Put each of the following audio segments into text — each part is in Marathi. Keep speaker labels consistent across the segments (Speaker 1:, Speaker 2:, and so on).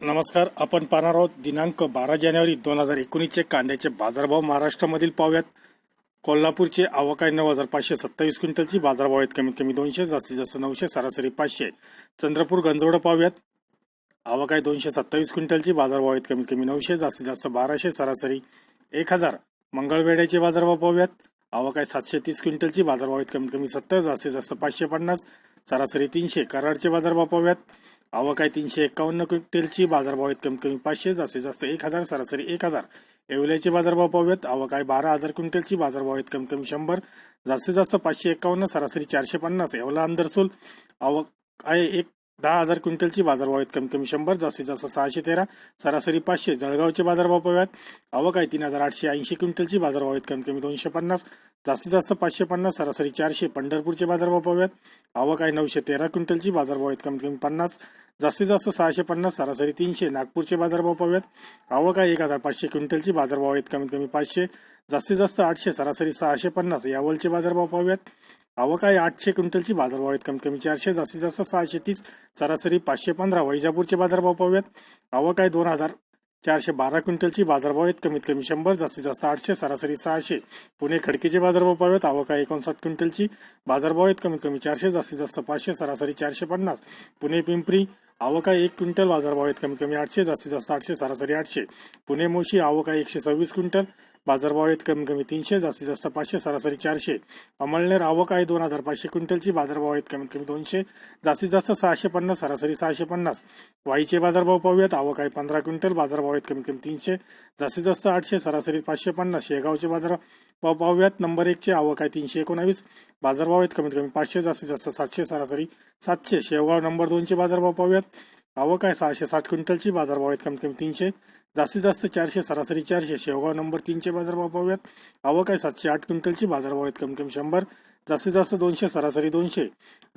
Speaker 1: नमस्कार आपण पाहणार आहोत दिनांक बारा जानेवारी दोन हजार एकोणीसचे कांद्याचे बाजारभाव महाराष्ट्रामधील पाहूयात. कोल्हापूरचे आवक आहे नऊ हजार पाचशे सत्तावीस क्विंटलची बाजारभाव आहेत कमीत कमी दोनशे जास्तीत जास्त नऊशे सरासरी पाचशे. चंद्रपूर गंजवडं पाहूयात. आवक आहे दोनशे सत्तावीस क्विंटलची बाजारभाव आहेत कमीत कमी नऊशे जास्तीत जास्त बाराशे सरासरी एक हजार. मंगळवेड्याचे बाजारभाव पाहूयात. आवक आहे सातशे तीस क्विंटलची बाजारभाव आहेत कमीत कमी सत्तर जास्तीत जास्त पाचशे पन्नास सरासरी तीनशे. कराडचे बाजारभाव पाहूयात. आवक आहे तीनशे एकावन्न क्विंटलची बाजारभाव आहेत. कमी कमी पाचशे जास्तीत जास्त एक हजार सरासरी एक हजार. येवल्याचे बाजारभाव पाहूयात. आवक आहे बारा हजार क्विंटलची बाजारभाव आहेत. कमीत कमी शंभर जास्तीत जास्त पाचशे एकावन्न सरासरी चारशे पन्नास. येवला अंदरसूल. आवक आहे एक दहा हजार क्विंटलची बाजारभाव आहेत. कमी कमी शंभर जास्तीत जास्त सहाशे तेरा. सरासरी पाचशे जळगावचे बाजारभाव पाहूयात. आवक आहे तीन हजार आठशे ऐंशी क्विंटलची बाजारभाव आहेत. कमी कमी दोनशे पन्नास जास्तीत जास्त पाचशे पन्नास सरासरी चारशे. पंढरपूरचे बाजारभाव पाहूयात. आवक आहे नऊशे तेरा क्विंटलची बाजारभाव आहेत. कमीत कमी पन्नास जास्तीत जास्त सहाशे पन्नास सरासरी तीनशे. नागपूरचे बाजारभाव पाहूयात. आवक आहे एक हजार पाचशे क्विंटलची बाजारभाव आहेत. कमीत कमी पाचशे जास्तीत जास्त आठशे सरासरी सहाशे पन्नास. यावलचे बाजारभाव पाहूयात. आवक आहे आठशे क्विंटलची. बाजारभाव आहेत कमीत कमी चारशे जास्तीत जास्त सहाशे तीस सरासरी पाचशे पंधरा. वैजापूरचे बाजारभाव पाहूयात. आवक आहे दोन हजार चारशे बारा क्विंटलची. बाजारभाव आहेत कमीत कमी शंभर जास्तीत जास्त आठशे सरासरी सहाशे. पुणे खडकीचे बाजारभाव पाहूयात. आवक आहे एकोणसाठ क्विंटलची. बाजारभाव आहेत कमीत कमी चारशे जास्तीत जास्त पाचशे सरासरी चारशे पन्नास. पुणे पिंपरी आवक आहे एक क्विंटल बाजारभाव आहेत कमीत कमी आठशे जास्तीत जास्त आठशे सरासरी आठशे. पुणे मोशी आवक आहे एकशे सव्वीस क्विंटल बाजारभाव आहेत कमी कमी तीनशे जास्तीत जास्त पाचशे सरासरी चारशे. अमळनेर आवक आहे दोन हजार पाचशे क्विंटलची बाजारभाव आहेत कमीत कमी दोनशे जास्तीत जास्त सहाशे पन्नास सरासरी सहाशे पन्नास. वाईचे बाजारभाव पाहूयात आवक आहे पंधरा क्विंटल बाजारभाव आहेत कमीत कमी तीनशे जास्तीत जास्त आठशे सरासरी पाचशे पन्नास. शेगावचे बाजारभाव पाहूयात नंबर एकचे आवक आहे तीनशे एकोणावीस. बाजारभाव आहेत कमीत कमी पाचशे जास्तीत जास्त सातशे सरासरी सातशे. शेवगाव नंबर दोनचे बाजारभाव पाहूयात आवक आहे सहाशे साठ क्विंटलची. बाजारभाव आहेत कमीत कमी तीनशे. जास्तीत जास्त चारशे सरासरी चारशे. शेवगाव नंबर तीनचे बाजारभाव पाहूयात आवक आहे सातशे आठ क्विंटलची. बाजारभाव आहेत कमी कमी शंभर. जास्तीत जास्त दोनशे सरासरी दोनशे.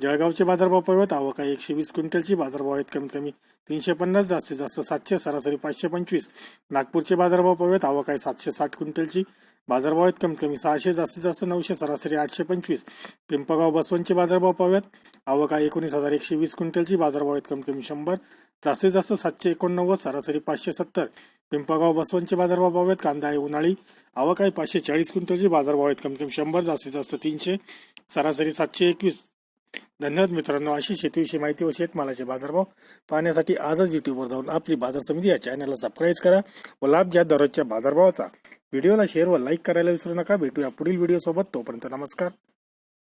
Speaker 1: जळगावचे बाजारभाव पाहूयात आवक आहे एकशे वीस क्विंटलची. बाजारभाव आहेत कमीत कमी तीनशे पन्नास. जास्तीत जास्त सातशे सरासरी पाचशे पंचवीस. नागपूरचे बाजारभाव पाहूयात आवक आहे सातशे साठ क्विंटलची. बाजारभाव आहेत कमी कमी सहाशे जास्तीत जास्त नऊशे सरासरी आठशे पंचवीस. पिंपगाव बसवंतचे बाजारभाव पाहूयात. आवक आहे एकोणीस हजार एकशे वीस क्विंटलची. बाजारभाव आहेत कमी कमी शंभर. जास्तीत जास्त सातशे एकोणनव्वद सरासरी पाचशे सत्तर. पिंपगाव बसवंतचे बाजारभाव पाहूयात. कांदा आहे उन्हाळी. आवक आहे पाचशे चाळीस क्विंटलची. बाजारभाव आहेत कमी कमी शंभर जास्तीत जास्त तीनशे. सरासरी सातशे एकवीस. धन्यवाद मित्रांनो. अशी शेतीविषयी माहिती व शेतमालाचे बाजारभाव पाहण्यासाठी आजच युट्यूबवर जाऊन आपली बाजार समिती या चॅनलला सबस्क्राईब करा व लाभ घ्या दररोजच्या बाजारभावाचा. व्हिडिओला शेअर व लाईक करायला विसरू नका. भेटूया पुढील व्हिडिओ सोबत. तोपर्यंत नमस्कार.